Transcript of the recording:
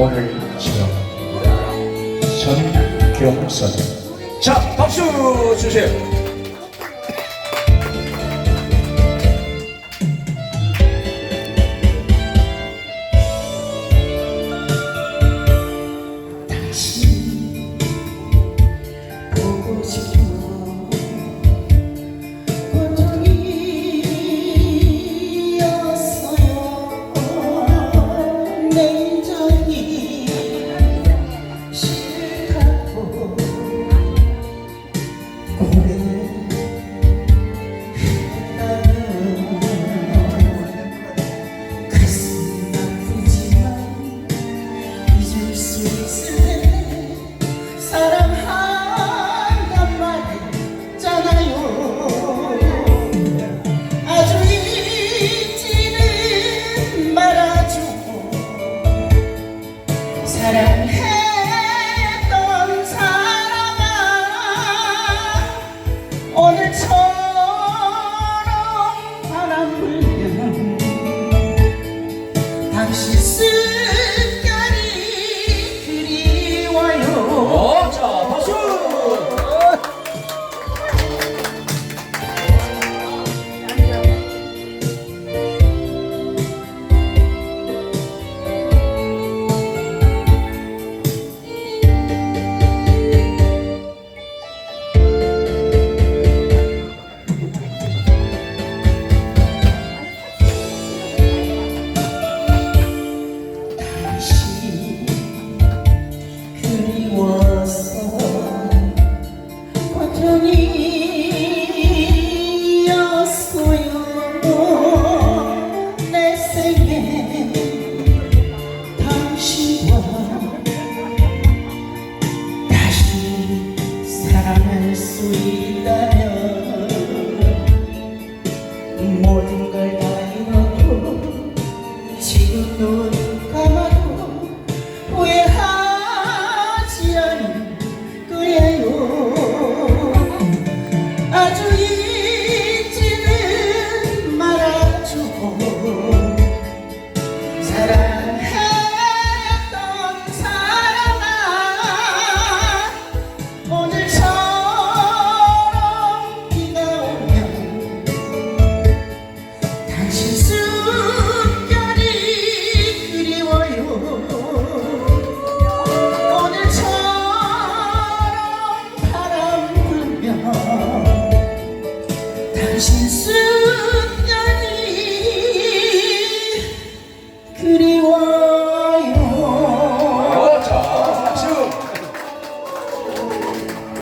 오늘 지금 전경선 자 박수 주세요 사랑했던 사람아 오늘처럼 바람 불면 당신 습 수 있다면 모든 걸 다 잃어도 지금도 心事